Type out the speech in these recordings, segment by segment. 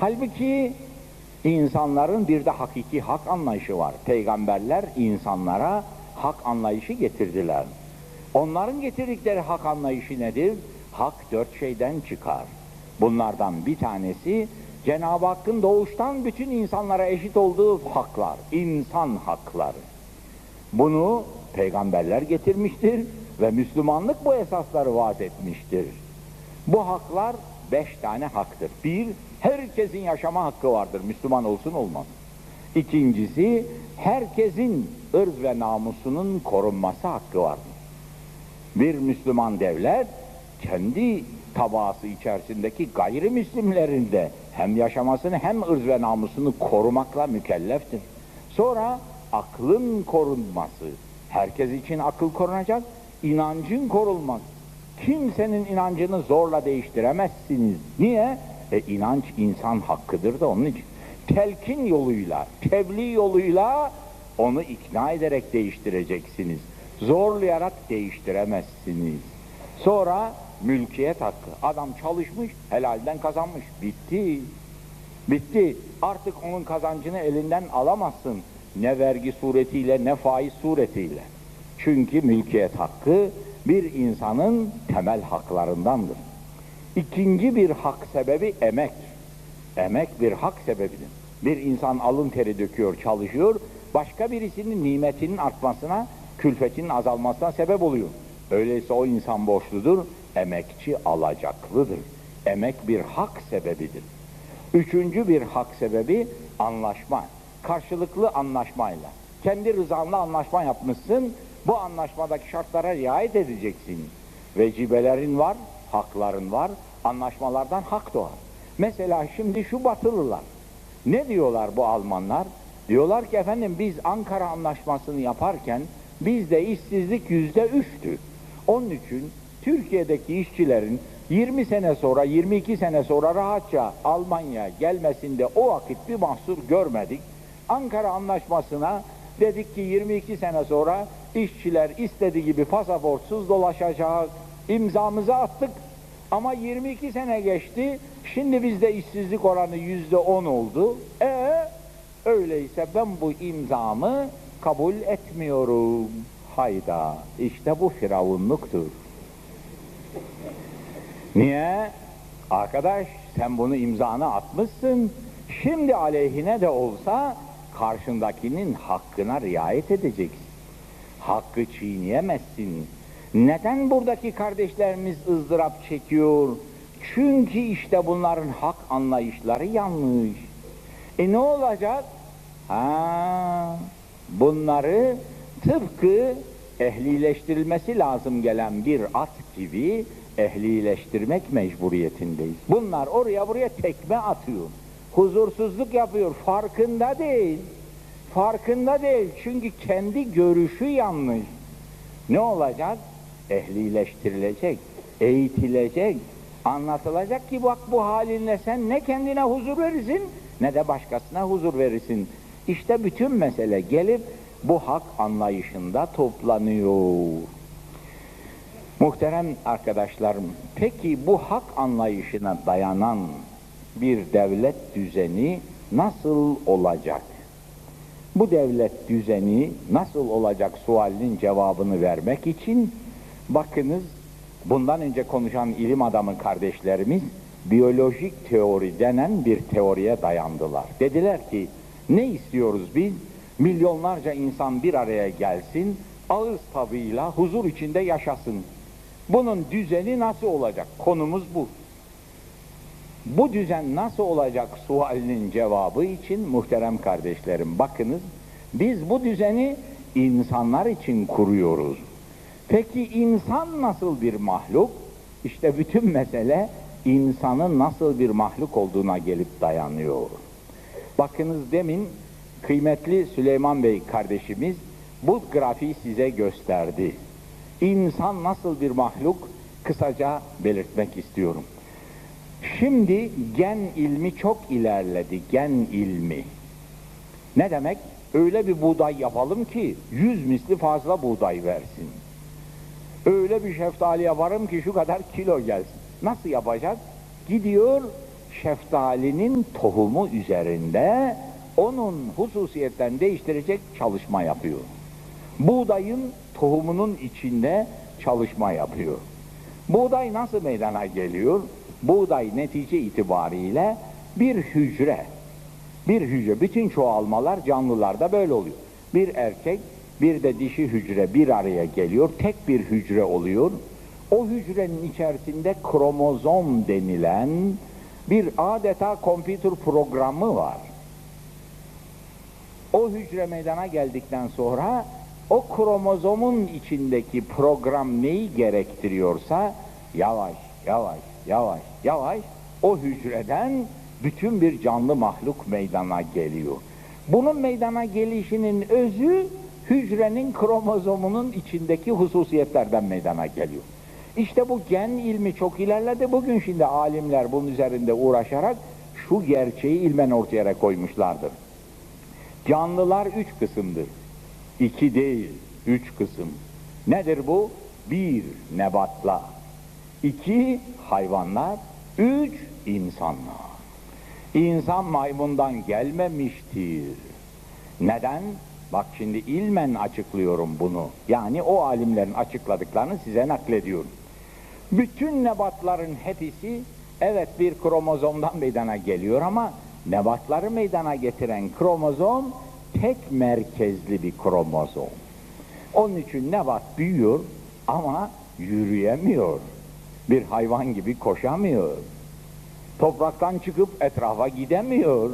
Halbuki insanların bir de hakiki hak anlayışı var. Peygamberler insanlara hak anlayışı getirdiler. Onların getirdikleri hak anlayışı nedir? Hak dört şeyden çıkar. Bunlardan bir tanesi Cenab-ı Hakk'ın doğuştan bütün insanlara eşit olduğu haklar, insan hakları. Bunu peygamberler getirmiştir ve Müslümanlık bu esasları vaat etmiştir. Bu haklar beş tane haktır. Bir, herkesin yaşama hakkı vardır. Müslüman olsun olmaz. İkincisi, herkesin ırz ve namusunun korunması hakkı vardır. Bir Müslüman devlet kendi tabası içerisindeki gayrimüslimlerin de hem yaşamasını hem ırz ve namusunu korumakla mükelleftir. Sonra aklın korunması. Herkes için akıl korunacak, inancın korunması. Kimsenin inancını zorla değiştiremezsiniz. Niye? E inanç insan hakkıdır da onun için. Telkin yoluyla, tebliğ yoluyla onu ikna ederek değiştireceksiniz. Zorlayarak değiştiremezsiniz. Sonra mülkiyet hakkı. Adam çalışmış, helalden kazanmış. Bitti. Bitti. Artık onun kazancını elinden alamazsın. Ne vergi suretiyle ne faiz suretiyle. Çünkü mülkiyet hakkı bir insanın temel haklarındandır. İkinci bir hak sebebi emek. Emek bir hak sebebidir. Bir insan alın teri döküyor, çalışıyor, başka birisinin nimetinin artmasına, külfetinin azalmasına sebep oluyor. Öyleyse o insan borçludur, emekçi alacaklıdır. Emek bir hak sebebidir. Üçüncü bir hak sebebi anlaşma. Karşılıklı anlaşmayla. Kendi rızanla anlaşma yapmışsın, bu anlaşmadaki şartlara riayet edeceksin. Vecibelerin var, hakların var, anlaşmalardan hak doğar. Mesela şimdi şu batılılar, ne diyorlar bu Almanlar? Diyorlar ki efendim biz Ankara anlaşmasını yaparken bizde işsizlik yüzde üçtü. Onun için Türkiye'deki işçilerin 20 sene sonra, 22 sene sonra rahatça Almanya gelmesinde o vakit bir mahsur görmedik. Ankara Anlaşması'na dedik ki 22 sene sonra işçiler istediği gibi pasaportsuz dolaşacak. İmzamızı attık ama 22 sene geçti. Şimdi bizde işsizlik oranı yüzde 10 oldu. E öyleyse ben bu imzamı kabul etmiyorum. Hayda işte bu firavunluktur. Niye? Arkadaş sen bunu imzana atmışsın. Şimdi aleyhine de olsa karşındakinin hakkına riayet edeceksin. Hakkı çiğneyemezsin. Neden buradaki kardeşlerimiz ızdırap çekiyor? Çünkü işte bunların hak anlayışları yanlış. E ne olacak? Ha, bunları tıpkı ehlileştirilmesi lazım gelen bir at gibi ehlileştirmek mecburiyetindeyiz. Bunlar oraya buraya tekme atıyor. Huzursuzluk yapıyor. Farkında değil. Farkında değil. Çünkü kendi görüşü yanlış. Ne olacak? Ehlileştirilecek, eğitilecek, anlatılacak ki bak bu halinle sen ne kendine huzur verirsin ne de başkasına huzur verirsin. İşte bütün mesele gelip bu hak anlayışında toplanıyor. Muhterem arkadaşlarım, peki bu hak anlayışına dayanan bir devlet düzeni nasıl olacak? Bu devlet düzeni nasıl olacak sualinin cevabını vermek için bakınız bundan önce konuşan ilim adamı kardeşlerimiz biyolojik teori denen bir teoriye dayandılar. Dediler ki ne istiyoruz biz? Milyonlarca insan bir araya gelsin, ağız tadıyla huzur içinde yaşasın. Bunun düzeni nasıl olacak? Konumuz bu. Bu düzen nasıl olacak sualinin cevabı için muhterem kardeşlerim bakınız biz bu düzeni insanlar için kuruyoruz. Peki insan nasıl bir mahluk? İşte bütün mesele insanın nasıl bir mahluk olduğuna gelip dayanıyor. Bakınız demin kıymetli Süleyman Bey kardeşimiz bu grafiği size gösterdi. İnsan nasıl bir mahluk kısaca belirtmek istiyorum. Şimdi gen ilmi çok ilerledi, gen ilmi. Ne demek? Öyle bir buğday yapalım ki yüz misli fazla buğday versin. Öyle bir şeftali yaparım ki şu kadar kilo gelsin. Nasıl yapacak? Gidiyor şeftalinin tohumu üzerinde onun hususiyetlerini değiştirecek çalışma yapıyor. Buğdayın tohumunun içinde çalışma yapıyor. Buğday nasıl meydana geliyor? Buğday netice itibariyle bir hücre. Bir hücre. Bütün çoğalmalar canlılarda böyle oluyor. Bir erkek bir de dişi hücre bir araya geliyor. Tek bir hücre oluyor. O hücrenin içerisinde kromozom denilen bir adeta kompütür programı var. O hücre meydana geldikten sonra o kromozomun içindeki program neyi gerektiriyorsa yavaş yavaş yavaş yavaş o hücreden bütün bir canlı mahluk meydana geliyor. Bunun meydana gelişinin özü hücrenin kromozomunun içindeki hususiyetlerden meydana geliyor. İşte bu gen ilmi çok ilerledi. Bugün şimdi alimler bunun üzerinde uğraşarak şu gerçeği ilmen ortaya koymuşlardır. Canlılar üç kısımdır. İki değil, üç kısım. Nedir bu? Bir, nebatlar. İki, hayvanlar. Üç, insanlar. İnsan maymundan gelmemiştir. Neden? Bak şimdi ilmen açıklıyorum bunu. Yani o alimlerin açıkladıklarını size naklediyorum. Bütün nebatların hepsi evet bir kromozomdan meydana geliyor ama nebatları meydana getiren kromozom tek merkezli bir kromozom. Onun için nebat büyüyor ama yürüyemiyor. Bir hayvan gibi koşamıyor. Topraktan çıkıp etrafa gidemiyor.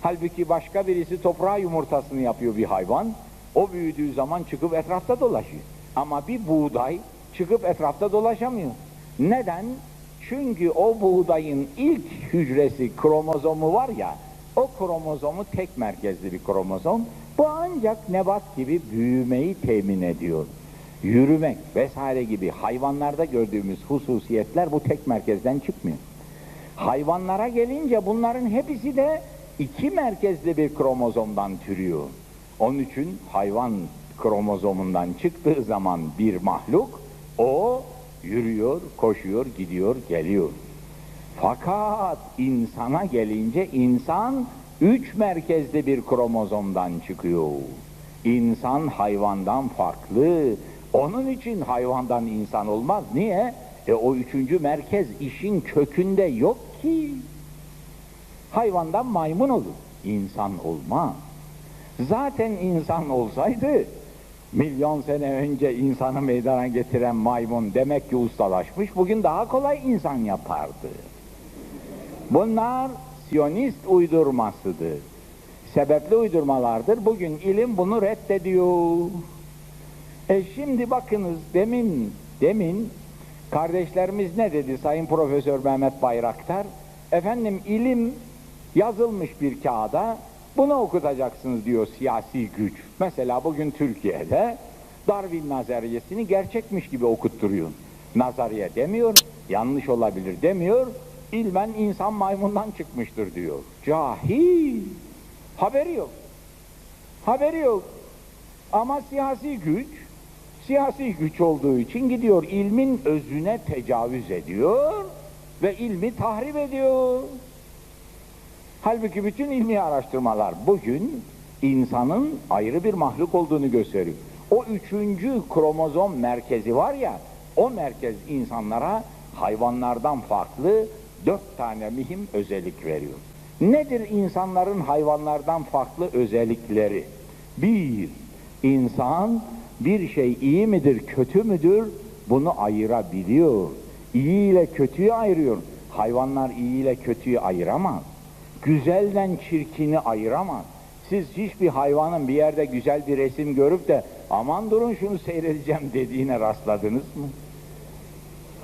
Halbuki başka birisi toprağa yumurtasını yapıyor bir hayvan. O büyüdüğü zaman çıkıp etrafta dolaşıyor. Ama bir buğday çıkıp etrafta dolaşamıyor. Neden? Çünkü o buğdayın ilk hücresi kromozomu var ya, o kromozomu tek merkezli bir kromozom. Bu ancak nebat gibi büyümeyi temin ediyor. Yürümek vesaire gibi hayvanlarda gördüğümüz hususiyetler bu tek merkezden çıkmıyor. Hayvanlara gelince bunların hepsi de iki merkezli bir kromozomdan türüyor. Onun için hayvan kromozomundan çıktığı zaman bir mahluk, o yürüyor, koşuyor, gidiyor, geliyor. Fakat insana gelince insan üç merkezli bir kromozomdan çıkıyor. İnsan hayvandan farklı. Onun için hayvandan insan olmaz. Niye? E o üçüncü merkez işin kökünde yok ki. Hayvandan maymun olur. İnsan olmaz. Zaten insan olsaydı milyon sene önce insanı meydana getiren maymun demek ki ustalaşmış. Bugün daha kolay insan yapardı. Bunlar Siyonist uydurmasıdır. Sebepli uydurmalardır. Bugün ilim bunu reddediyor. E şimdi bakınız demin demin kardeşlerimiz ne dedi Sayın Profesör Mehmet Bayraktar? Efendim ilim yazılmış bir kağıda bunu okutacaksınız diyor siyasi güç. Mesela bugün Türkiye'de Darwin nazariyesini gerçekmiş gibi okutturuyor. Nazariye demiyor, yanlış olabilir demiyor, ilmen insan maymundan çıkmıştır diyor. Cahil, haberi yok. Haberi yok. Ama siyasi güç, siyasi güç olduğu için gidiyor ilmin özüne tecavüz ediyor ve ilmi tahrip ediyor. Halbuki bütün ilmi araştırmalar bugün insanın ayrı bir mahluk olduğunu gösteriyor. O üçüncü kromozom merkezi var ya, o merkez insanlara hayvanlardan farklı dört tane mühim özellik veriyor. Nedir insanların hayvanlardan farklı özellikleri? Bir, insan bir şey iyi midir, kötü müdür bunu ayırabiliyor. İyi ile kötüyü ayırıyor. Hayvanlar iyi ile kötüyü ayıramaz. Güzelden çirkini ayıramaz. Siz hiçbir hayvanın bir yerde güzel bir resim görüp de aman durun şunu seyredeceğim dediğine rastladınız mı?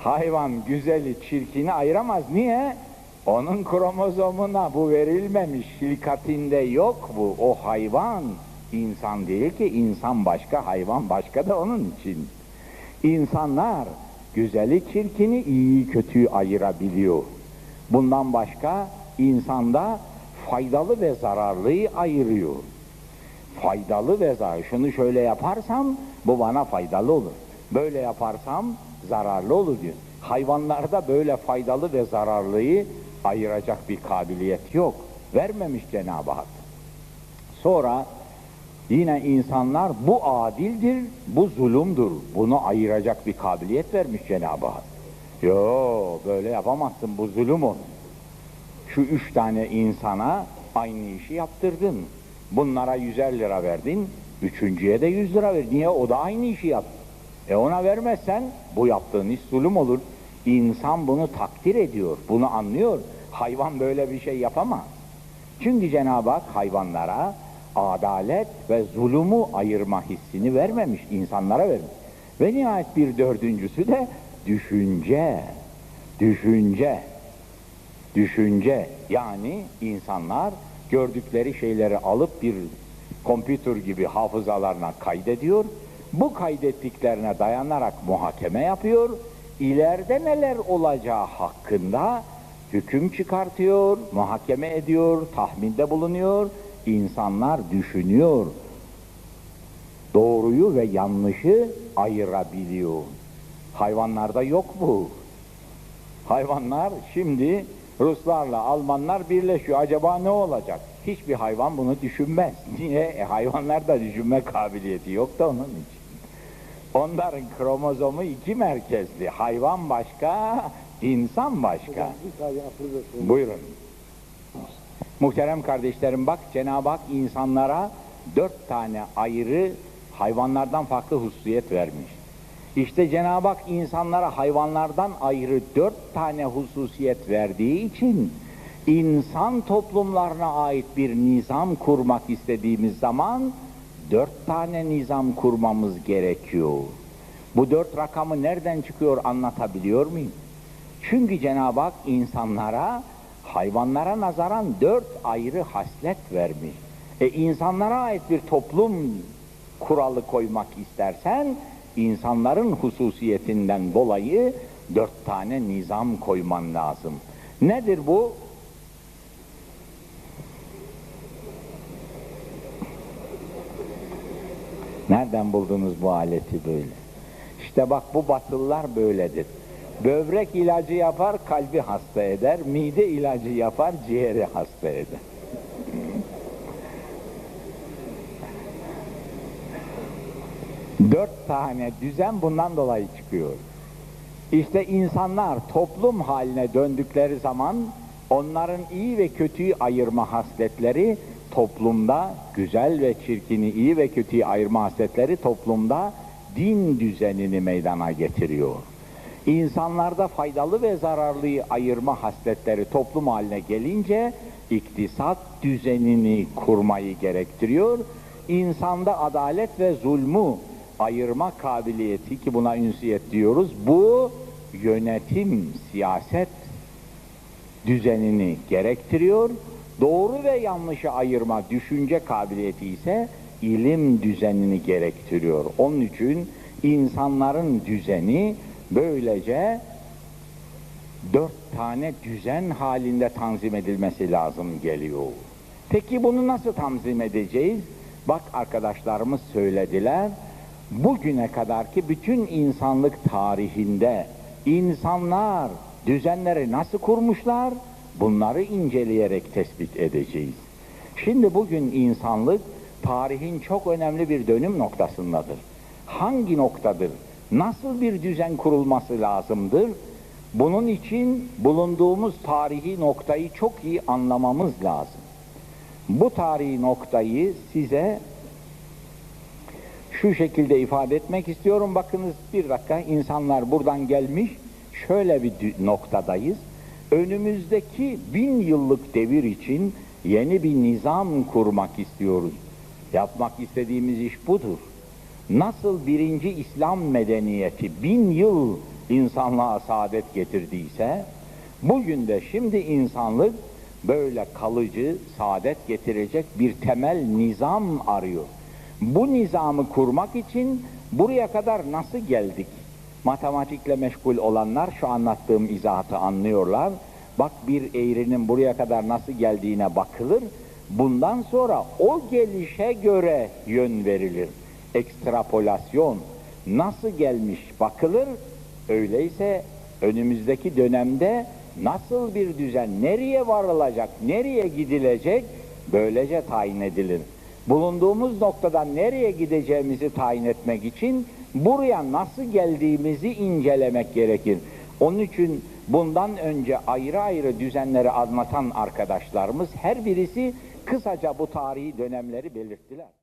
Hayvan güzeli çirkini ayıramaz. Niye? Onun kromozomuna bu verilmemiş. Hilkatinde yok bu. O hayvan insan değil ki. insan başka, hayvan başka da onun için. İnsanlar güzeli çirkini, iyi kötüyü ayırabiliyor. Bundan başka insanda faydalı ve zararlıyı ayırıyor. Faydalı ve zararlı. Şunu şöyle yaparsam bu bana faydalı olur. Böyle yaparsam zararlı olur diyor. Hayvanlarda böyle faydalı ve zararlıyı ayıracak bir kabiliyet yok. Vermemiş Cenab-ı Hak. Sonra yine insanlar bu adildir, bu zulümdür. Bunu ayıracak bir kabiliyet vermiş Cenab-ı Hak. Yo böyle yapamazsın bu zulüm olur. Şu üç tane insana aynı işi yaptırdın. Bunlara yüzer lira verdin, üçüncüye de yüz lira ver. Niye? O da aynı işi yaptı. E ona vermezsen bu yaptığın iş zulüm olur. İnsan bunu takdir ediyor, bunu anlıyor. Hayvan böyle bir şey yapamaz. Çünkü Cenab-ı Hak hayvanlara adalet ve zulümü ayırma hissini vermemiş, insanlara vermiş. Ve nihayet bir dördüncüsü de düşünce. Düşünce. Düşünce. Yani insanlar gördükleri şeyleri alıp bir kompütür gibi hafızalarına kaydediyor. Bu kaydettiklerine dayanarak muhakeme yapıyor. İleride neler olacağı hakkında hüküm çıkartıyor, muhakeme ediyor, tahminde bulunuyor. İnsanlar düşünüyor. Doğruyu ve yanlışı ayırabiliyor. Hayvanlarda yok bu. Hayvanlar şimdi Ruslarla Almanlar birleşiyor. Acaba ne olacak? Hiçbir hayvan bunu düşünmez. Niye? E, hayvanlarda düşünme kabiliyeti yok da onun için. Onların kromozomu iki merkezli. Hayvan başka, insan başka. Buyurun. Muhterem kardeşlerim bak Cenab-ı Hak insanlara dört tane ayrı hayvanlardan farklı hususiyet vermiş. İşte Cenab-ı Hak insanlara hayvanlardan ayrı dört tane hususiyet verdiği için insan toplumlarına ait bir nizam kurmak istediğimiz zaman dört tane nizam kurmamız gerekiyor. Bu dört rakamı nereden çıkıyor anlatabiliyor muyum? Çünkü Cenab-ı Hak insanlara hayvanlara nazaran dört ayrı haslet vermiş. E insanlara ait bir toplum kuralı koymak istersen insanların hususiyetinden dolayı dört tane nizam koyman lazım. Nedir bu? Nereden buldunuz bu aleti böyle? İşte bak bu batılılar böyledir. Böbrek ilacı yapar, kalbi hasta eder. Mide ilacı yapar, ciğeri hasta eder. Dört tane düzen bundan dolayı çıkıyor. İşte insanlar toplum haline döndükleri zaman onların iyi ve kötüyü ayırma hasletleri toplumda güzel ve çirkini iyi ve kötüyü ayırma hasletleri toplumda din düzenini meydana getiriyor. İnsanlarda faydalı ve zararlıyı ayırma hasletleri toplum haline gelince iktisat düzenini kurmayı gerektiriyor. İnsanda adalet ve zulmü ayırma kabiliyeti ki buna ünsiyet diyoruz. Bu yönetim, siyaset düzenini gerektiriyor. Doğru ve yanlışı ayırma düşünce kabiliyeti ise ilim düzenini gerektiriyor. Onun için insanların düzeni böylece dört tane düzen halinde tanzim edilmesi lazım geliyor. Peki bunu nasıl tanzim edeceğiz? Bak arkadaşlarımız söylediler. Bugüne kadarki bütün insanlık tarihinde insanlar düzenleri nasıl kurmuşlar? Bunları inceleyerek tespit edeceğiz. Şimdi bugün insanlık tarihin çok önemli bir dönüm noktasındadır. Hangi noktadır? Nasıl bir düzen kurulması lazımdır? Bunun için bulunduğumuz tarihi noktayı çok iyi anlamamız lazım. Bu tarihi noktayı size şu şekilde ifade etmek istiyorum. Bakınız bir dakika insanlar buradan gelmiş. Şöyle bir noktadayız. Önümüzdeki bin yıllık devir için yeni bir nizam kurmak istiyoruz. Yapmak istediğimiz iş budur. Nasıl birinci İslam medeniyeti bin yıl insanlığa saadet getirdiyse, bugün de şimdi insanlık böyle kalıcı saadet getirecek bir temel nizam arıyor. Bu nizamı kurmak için buraya kadar nasıl geldik? Matematikle meşgul olanlar şu anlattığım izahatı anlıyorlar. Bak bir eğrinin buraya kadar nasıl geldiğine bakılır. Bundan sonra o gelişe göre yön verilir. Ekstrapolasyon nasıl gelmiş bakılır. Öyleyse önümüzdeki dönemde nasıl bir düzen, nereye varılacak, nereye gidilecek böylece tayin edilir. Bulunduğumuz noktadan nereye gideceğimizi tayin etmek için buraya nasıl geldiğimizi incelemek gerekir. Onun için bundan önce ayrı ayrı düzenleri anlatan arkadaşlarımız her birisi kısaca bu tarihi dönemleri belirttiler.